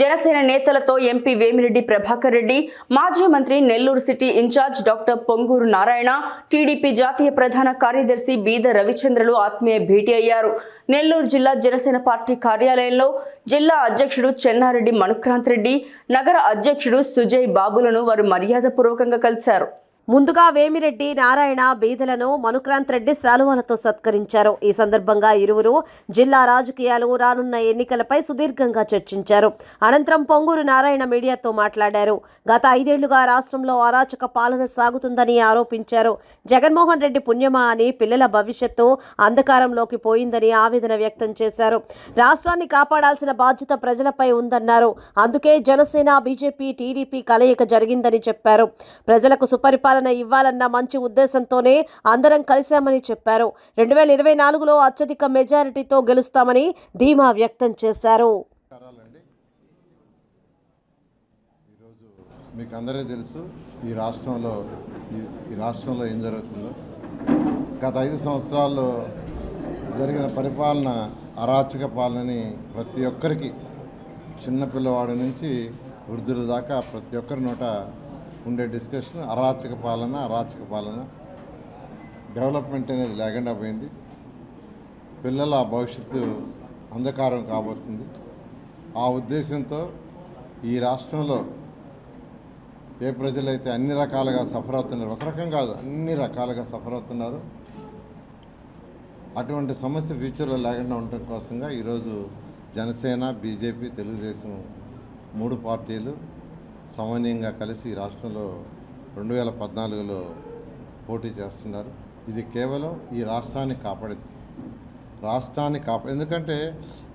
జనసేన నేతలతో ఎంపీ వేమిరెడ్డి ప్రభాకర్ రెడ్డి మాజీ మంత్రి Nellore city incharge doctor Ponguru Narayana TDP జాతీయ ప్రధాన కార్యదర్శి బీద రవిచంద్రలు ఆత్మీయ భేటీ అయ్యారు. నెల్లూరు జిల్లా జనసేన పార్టీ కార్యాలయంలో జిల్లా అధ్యక్షుడు చెన్నారెడ్డి మనుక్రాంత్ రెడ్డి నగర అధ్యక్షుడు సుజయ్ బాబులను వారు మర్యాదపూర్వకంగా కలిశారు. ముందుగా వేమిరెడ్డి నారాయణ బీదలను మనుక్రాంత్ రెడ్డి శాలువాలతో సత్కరించారు. ఈ సందర్భంగా ఇరువురు జిల్లా రాజకీయాలు రానున్న ఎన్నికలపై సుదీర్ఘంగా చర్చించారు. అనంతరం పొంగూరు నారాయణ మీడియాతో మాట్లాడారు. గత ఐదేళ్ళుగా రాష్ట్రంలో అరాచక పాలన సాగుతుందని ఆరోపించారు. జగన్మోహన్ రెడ్డి పుణ్యమా అని పిల్లల భవిష్యత్తు అంధకారంలోకి పోయిందని ఆవేదన వ్యక్తం చేశారు. రాష్ట్రాన్ని కాపాడాల్సిన బాధ్యత ప్రజలపై ఉందన్నారు. అందుకే జనసేన బీజేపీ టీడీపీ కలయిక జరిగిందని చెప్పారు. ప్రజలకు సుపరిపాలన ఇవ్వాలన్న మంచి ఉద్దేశంతోనే అందరం కలిశామని చెప్పారు. రెండు వేల ఇరవై నాలుగులో అత్యధిక మెజారిటీతో గెలుస్తామని ధీమా వ్యక్తం చేశారు. ఈరోజు మీకు అందరికీ తెలుసు ఈ రాష్ట్రంలో ఈ- ఈ రాష్ట్రంలో ఏం జరుగుతుందో. గత ఐదు సంవత్సరాల్లో జరిగిన పరిపాలన అరాచక పాలనని ప్రతి ఒక్కరికి చిన్నపిల్లవాడి నుంచి వృద్ధుల దాకా ప్రతి ఒక్కరి నోట ఉండే డిస్కషన్ అరాచక పాలన అరాచక పాలన. డెవలప్మెంట్ అనేది లేకుండా పోయింది. పిల్లల భవిష్యత్తు అంధకారం కాబోతుంది. ఆ ఉద్దేశంతో ఈ రాష్ట్రంలో ఏ ప్రజలైతే అన్ని రకాలుగా సఫర్ అవుతున్నారు ఒక రకం కాదు అన్ని రకాలుగా సఫర్ అవుతున్నారు అటువంటి సమస్య ఫ్యూచర్లో లేకుండా ఉండటం కోసంగా ఈరోజు జనసేన బీజేపీ తెలుగుదేశం మూడు పార్టీలు సమన్వయంగా కలిసి రాష్ట్రంలో రెండు వేల పద్నాలుగులో పోటీ చేస్తున్నారు. ఇది కేవలం ఈ రాష్ట్రాన్ని కాపాడేది. రాష్ట్రాన్ని కాపా ఎందుకంటే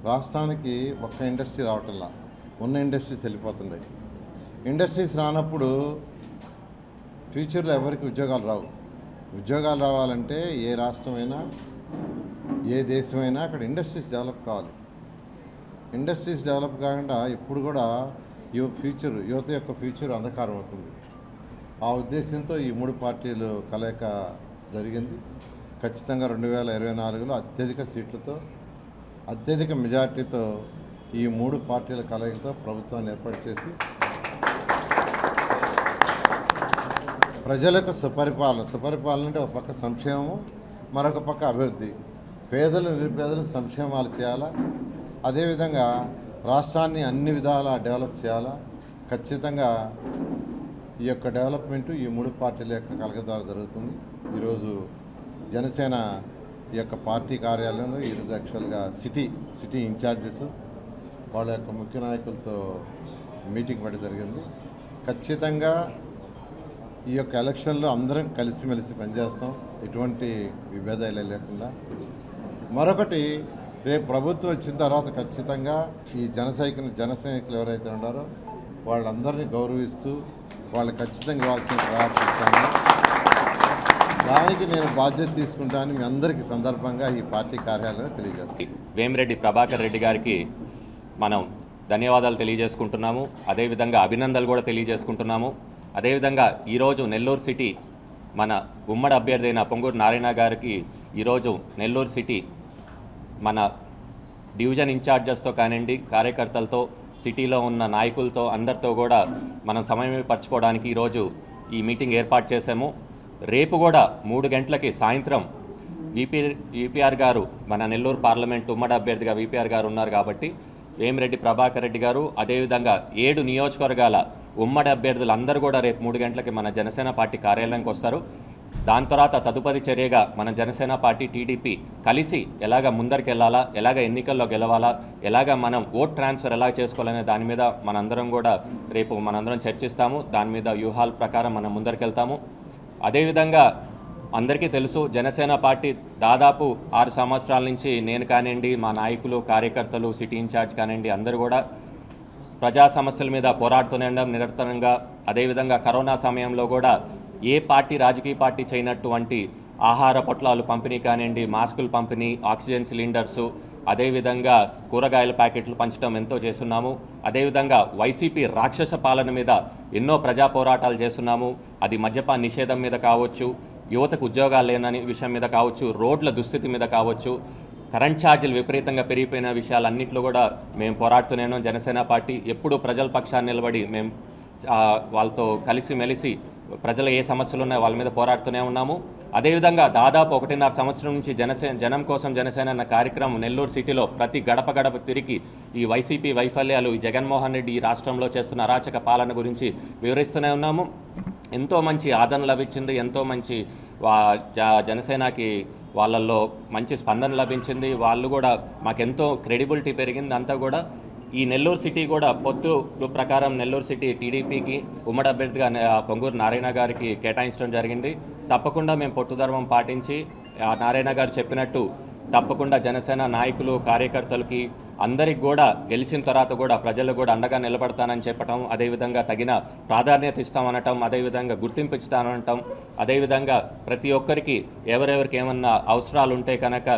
రాష్ట్రానికి ఒక్క ఇండస్ట్రీ రావటంలా ఉన్న ఇండస్ట్రీస్ వెళ్ళిపోతున్నాయి. ఇండస్ట్రీస్ రానప్పుడు ఫ్యూచర్లో ఎవరికి ఉద్యోగాలు రావు. ఉద్యోగాలు రావాలంటే ఏ రాష్ట్రమైనా ఏ దేశమైనా అక్కడ ఇండస్ట్రీస్ డెవలప్ కావాలి. ఇండస్ట్రీస్ డెవలప్ కాకుండా ఇప్పుడు కూడా యువ ఫ్యూచర్ యువత యొక్క ఫ్యూచర్ అంధకారం అవుతుంది ఆ ఉద్దేశంతో ఈ మూడు పార్టీలు కలయిక జరిగింది. ఖచ్చితంగా రెండు వేల ఇరవై నాలుగులో అత్యధిక సీట్లతో అత్యధిక మెజార్టీతో ఈ మూడు పార్టీల కలయికతో ప్రభుత్వాన్ని ఏర్పాటు చేసి ప్రజలకు సుపరిపాలన సుపరిపాలన అంటే ఒక పక్క సంక్షేమం మరొక పక్క అభివృద్ధి. పేదలు నిరుపేదలకు సంక్షేమాలు చేయాలా? అదేవిధంగా రాష్ట్రాన్ని అన్ని విధాలా డెవలప్ చేయాలా? ఖచ్చితంగా ఈ యొక్క డెవలప్మెంట్ ఈ మూడు పార్టీల యొక్క కలగ ద్వారా జరుగుతుంది. ఈరోజు జనసేన ఈ యొక్క పార్టీ కార్యాలయంలో ఈరోజు యాక్చువల్గా సిటీ సిటీ ఇన్ఛార్జెస్ వాళ్ళ యొక్క ముఖ్య నాయకులతో మీటింగ్ పెట్టడం జరిగింది. ఖచ్చితంగా ఈ యొక్క ఎలక్షన్లో అందరం కలిసిమెలిసి పనిచేస్తాం. ఎటువంటి విభేదాలు లేకుండా. మరొకటి రేపు ప్రభుత్వం వచ్చిన తర్వాత ఖచ్చితంగా ఈ జన సైకిల్ జన సైనికులు ఎవరైతే ఉన్నారో వాళ్ళందరినీ గౌరవిస్తూ వాళ్ళు ఖచ్చితంగా ఇవ్వాల్సిన ప్రయత్నిస్తాను దానికి నేను బాధ్యత తీసుకుంటానని మీ అందరికీ సందర్భంగా ఈ పార్టీ కార్యాలయంలో తెలియజేస్తాను. వేమిరెడ్డి ప్రభాకర్ రెడ్డి గారికి మనం ధన్యవాదాలు తెలియజేసుకుంటున్నాము. అదేవిధంగా అభినందనలు కూడా తెలియజేసుకుంటున్నాము. అదేవిధంగా ఈరోజు నెల్లూరు సిటీ మన ఉమ్మడి అభ్యర్థి అయిన పొంగూరు నారాయణ గారికి ఈరోజు నెల్లూరు సిటీ మన డివిజన్ ఇన్ఛార్జెస్తో కానివ్వండి కార్యకర్తలతో సిటీలో ఉన్న నాయకులతో అందరితో కూడా మనం సమన్వయపరచుకోవడానికి ఈరోజు ఈ మీటింగ్ ఏర్పాటు చేశాము. రేపు కూడా మూడు గంటలకి సాయంత్రం విపి విపిఆర్ గారు మన నెల్లూరు పార్లమెంట్ ఉమ్మడి అభ్యర్థిగా విపిఆర్ గారు ఉన్నారు కాబట్టి వేమిరెడ్డి ప్రభాకర్ రెడ్డి గారు అదేవిధంగా ఏడు నియోజకవర్గాల ఉమ్మడి అభ్యర్థులు అందరూ కూడా రేపు మూడు గంటలకి మన జనసేన పార్టీ కార్యాలయానికి వస్తారు. దాని తర్వాత తదుపరి చర్యగా మన జనసేన పార్టీ టీడీపీ కలిసి ఎలాగ ముందరికెళ్ళాలా ఎలాగ ఎన్నికల్లో గెలవాలా ఎలాగ మనం ఓట్ ట్రాన్స్ఫర్ ఎలా చేసుకోవాలనే దాని మీద మనందరం కూడా రేపు మనందరం చర్చిస్తాము. దాని మీద వ్యూహాల ప్రకారం మనం ముందరికెళ్తాము. అదేవిధంగా అందరికీ తెలుసు జనసేన పార్టీ దాదాపు ఆరు సంవత్సరాల నుంచి నేను కానివ్వండి మా నాయకులు కార్యకర్తలు సిటీ ఇన్ఛార్జ్ కానివ్వండి అందరూ కూడా ప్రజా సమస్యల మీద పోరాడుతూనే ఉండడం నిరంతరంగా అదేవిధంగా కరోనా సమయంలో కూడా ఏ పార్టీ రాజకీయ పార్టీ చేయనటువంటి ఆహార పొట్లాలు పంపిణీ కానివ్వండి మాస్కులు పంపిణీ ఆక్సిజన్ సిలిండర్సు అదేవిధంగా కూరగాయల ప్యాకెట్లు పంచడం ఎంతో చేస్తున్నాము. అదేవిధంగా వైసీపీ రాక్షస పాలన మీద ఎన్నో ప్రజా పోరాటాలు చేస్తున్నాము. అది మద్యపాన నిషేధం మీద కావచ్చు యువతకు ఉద్యోగాలు లేనని విషయం మీద కావచ్చు రోడ్ల దుస్థితి మీద కావచ్చు కరెంట్ ఛార్జీలు విపరీతంగా పెరిగిపోయిన విషయాలన్నింటిలో కూడా మేము పోరాడుతూనే జనసేన పార్టీ ఎప్పుడూ ప్రజల పక్షాన్ని నిలబడి మేము వాళ్ళతో కలిసి మెలిసి ప్రజలు ఏ సమస్యలు ఉన్నాయో వాళ్ళ మీద పోరాడుతూనే ఉన్నాము. అదేవిధంగా దాదాపు ఒకటిన్నర సంవత్సరం నుంచి జనసేన జనం కోసం జనసేన అన్న కార్యక్రమం నెల్లూరు సిటీలో ప్రతి గడప గడప తిరిగి ఈ వైసీపీ వైఫల్యాలు ఈ జగన్మోహన్ రెడ్డి ఈ రాష్ట్రంలో చేస్తున్న అరాచక పాలన గురించి వివరిస్తూనే ఉన్నాము. ఎంతో మంచి ఆదరణ లభించింది ఎంతో మంచి జనసేనకి వాళ్ళల్లో మంచి స్పందన లభించింది. వాళ్ళు కూడా మాకెంతో క్రెడిబిలిటీ పెరిగింది అంతా కూడా ఈ నెల్లూరు సిటీ కూడా పొత్తు ప్రకారం నెల్లూరు సిటీ టీడీపీకి ఉమ్మడి అభ్యర్థిగా పొంగూరు నారాయణ గారికి కేటాయించడం జరిగింది. తప్పకుండా మేము పొట్టు ధర్మం పాటించి నారాయణ గారు చెప్పినట్టు తప్పకుండా జనసేన నాయకులు కార్యకర్తలకి అందరికి కూడా గెలిచిన తర్వాత కూడా ప్రజలకు కూడా అండగా నిలబడతానని చెప్పటం అదేవిధంగా తగిన ప్రాధాన్యత ఇస్తామనటం అదేవిధంగా గుర్తింపు ఇస్తామనటం అదేవిధంగా ప్రతి ఒక్కరికి ఎవరెవరికి ఏమన్నా అవసరాలు ఉంటే కనుక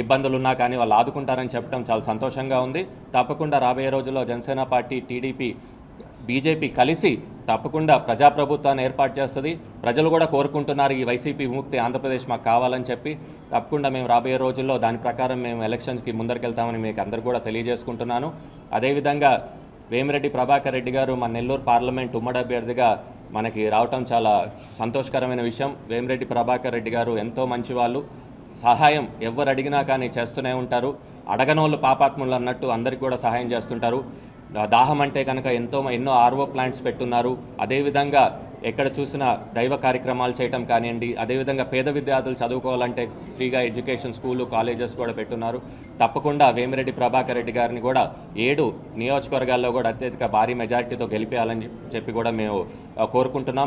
ఇబ్బందులు ఉన్నా కానీ వాళ్ళు ఆదుకుంటారని చెప్పడం చాలా సంతోషంగా ఉంది. తప్పకుండా రాబోయే రోజుల్లో జనసేన పార్టీ టీడీపీ బీజేపీ కలిసి తప్పకుండా ప్రజాప్రభుత్వాన్ని ఏర్పాటు చేస్తుంది. ప్రజలు కూడా కోరుకుంటున్నారు ఈ వైసీపీ విముక్తి ఆంధ్రప్రదేశ్ మాకు కావాలని చెప్పి. తప్పకుండా మేము రాబోయే రోజుల్లో దాని ప్రకారం మేము ఎలక్షన్స్కి ముందరికెళ్తామని మీకు అందరు కూడా తెలియజేసుకుంటున్నాను. అదేవిధంగా వేమిరెడ్డి ప్రభాకర్ రెడ్డి గారు మన నెల్లూరు పార్లమెంట్ ఉమ్మడి అభ్యర్థిగా మనకి రావటం చాలా సంతోషకరమైన విషయం. వేమిరెడ్డి ప్రభాకర్ రెడ్డి గారు ఎంతో మంచి వాళ్ళు సహాయం ఎవరు అడిగినా కానీ చేస్తూనే ఉంటారు. అడగనోళ్ళు పాపాత్ములు అన్నట్టు అందరికి కూడా సహాయం చేస్తుంటారు. దాహం అంటే కనుక ఎంతో ఎన్నో ఆర్ఓ ప్లాంట్స్ పెట్టున్నారు. అదేవిధంగా ఎక్కడ చూసినా దైవ కార్యక్రమాలు చేయటం కానివ్వండి అదేవిధంగా పేద విద్యార్థులు చదువుకోవాలంటే ఫ్రీగా ఎడ్యుకేషన్ స్కూలు కాలేజెస్ కూడా పెట్టున్నారు. తప్పకుండా వేమిరెడ్డి ప్రభాకర్ రెడ్డి గారిని కూడా ఏడు నియోజకవర్గాల్లో కూడా అత్యధిక భారీ మెజారిటీతో గెలిపేయాలని చెప్పి కూడా మేము కోరుకుంటున్నాం.